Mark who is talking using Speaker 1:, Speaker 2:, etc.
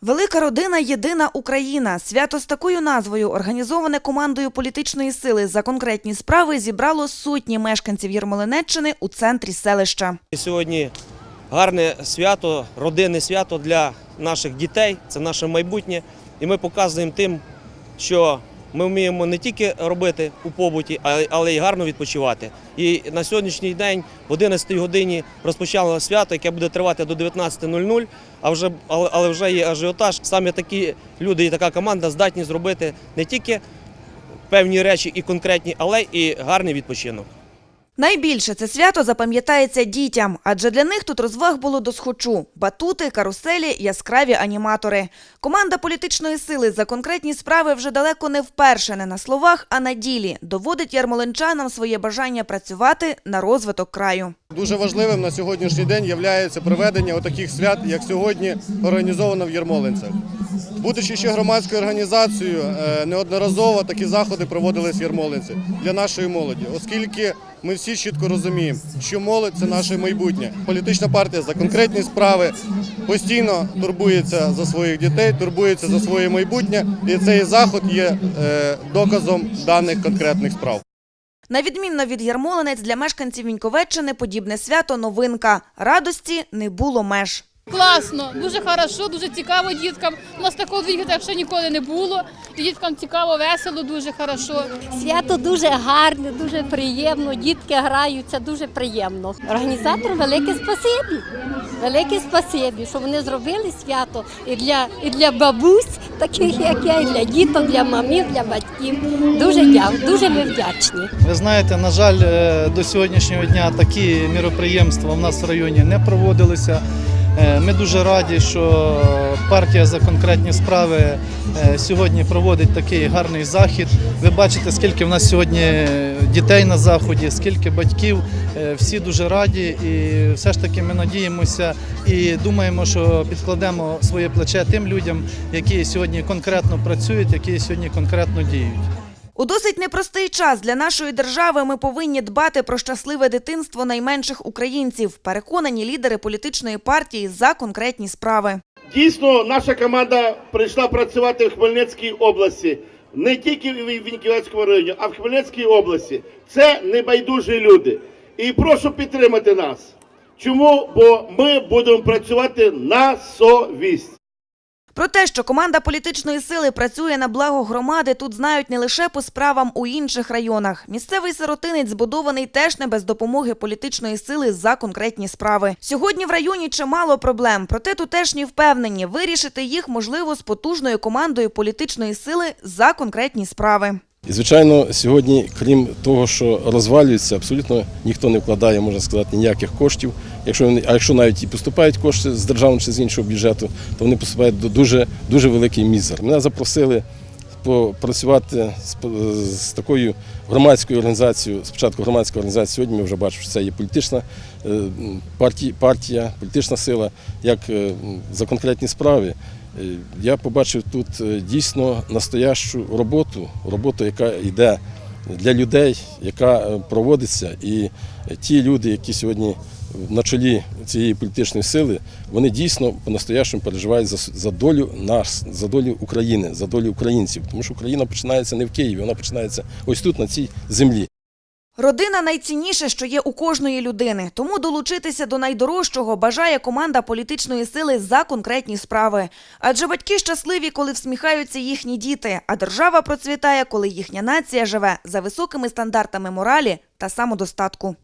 Speaker 1: Велика родина єдина Україна. Свято з такою назвою, організоване командою політичної сили за конкретні справи, зібрало сотні мешканців Єрмолинеччини у центрі селища.
Speaker 2: Сьогодні гарне свято, родинне свято для наших дітей, це наше майбутнє. І ми показуємо тим, що ми вміємо не тільки робити у побуті, але й гарно відпочивати. І на сьогоднішній день в 11 годині розпочало свято, яке буде тривати до 19.00, а вже, але, вже є ажіотаж. Саме такі люди і така команда здатні зробити не тільки певні речі і конкретні, але і гарний відпочинок.
Speaker 1: Найбільше це свято запам'ятається дітям, адже для них тут розваг було досхочу – батути, каруселі, яскраві аніматори. Команда політичної сили за конкретні справи вже далеко не вперше не на словах, а на ділі. Доводить ярмолинчанам своє бажання працювати на розвиток краю.
Speaker 3: Дуже важливим на сьогоднішній день є проведення отаких свят, як сьогодні організовано в Єрмолинцях. Будучи ще громадською організацією, е, неодноразово такі заходи проводились в Єрмолинці для нашої молоді, оскільки ми всі чітко розуміємо, що молодь це наше майбутнє. Політична партія за конкретні справи постійно турбується за своїх дітей, турбується за своє майбутнє, і цей заход є е, доказом даних конкретних справ.
Speaker 1: На відмінно від Ярмолинець, для мешканців Віньковеччини подібне свято – новинка. Радості не було меж.
Speaker 4: Класно, дуже хорошо, дуже цікаво діткам. У нас такого двігу ще ніколи не було. І діткам цікаво, весело, дуже хорошо.
Speaker 5: Свято дуже гарне, дуже приємно. Дітки граються, дуже приємно. Організатору велике спасибі. Велике спасибі, що вони зробили свято і для, і для бабусь, таких як я, і для діток, для мамів, для батьків. Дуже дякую, дуже ми вдячні.
Speaker 6: Ви знаєте, на жаль, е, до сьогоднішнього дня такі міроприємства в нас в районі не проводилися. Е, Ми дуже раді, що партія за конкретні справи е, сьогодні проводить такий гарний захід. Ви бачите, скільки в нас сьогодні дітей на заході, скільки батьків. Е, Всі дуже раді, і все ж таки ми надіємося і думаємо, що підкладемо своє плече тим людям, які сьогодні конкретно працюють, які сьогодні конкретно діють.
Speaker 1: У досить непростий час для нашої держави ми повинні дбати про щасливе дитинство найменших українців, переконані лідери політичної партії за конкретні справи.
Speaker 7: Дійсно, наша команда прийшла працювати в Хмельницькій області, не тільки в Віньківецькому районі, а в Хмельницькій області. Це небайдужі люди. І прошу підтримати нас. Чому? Бо ми будемо працювати на совість.
Speaker 1: Про те, що команда політичної сили працює на благо громади, тут знають не лише по справам у інших районах. Місцевий сиротинець збудований теж не без допомоги політичної сили за конкретні справи. Сьогодні в районі чимало проблем, проте тутешні впевнені, вирішити їх можливо з потужною командою політичної сили за конкретні справи.
Speaker 8: І, звичайно, сьогодні, крім того, що розвалюється, абсолютно ніхто не вкладає, можна сказати, ніяких коштів. Якщо а якщо навіть і поступають кошти з державного чи з іншого бюджету, то вони поступають до дуже, дуже великий мізер. Мене запросили попрацювати з, з такою громадською організацією. Спочатку громадська організація, сьогодні ми вже бачимо, що це є політична е, партія, партія політична сила, як е, за конкретні справи. Е, Я побачив тут е, дійсно настоящу роботу, роботу, яка йде для людей, яка е, проводиться. І ті люди, які сьогодні на чолі цієї політичної сили, вони дійсно по-настоящому переживають за, долю нас, за долю України, за долю українців. Тому що Україна починається не в Києві, вона починається ось тут, на цій землі.
Speaker 1: Родина найцінніше, що є у кожної людини. Тому долучитися до найдорожчого бажає команда політичної сили за конкретні справи. Адже батьки щасливі, коли всміхаються їхні діти, а держава процвітає, коли їхня нація живе за високими стандартами моралі та самодостатку.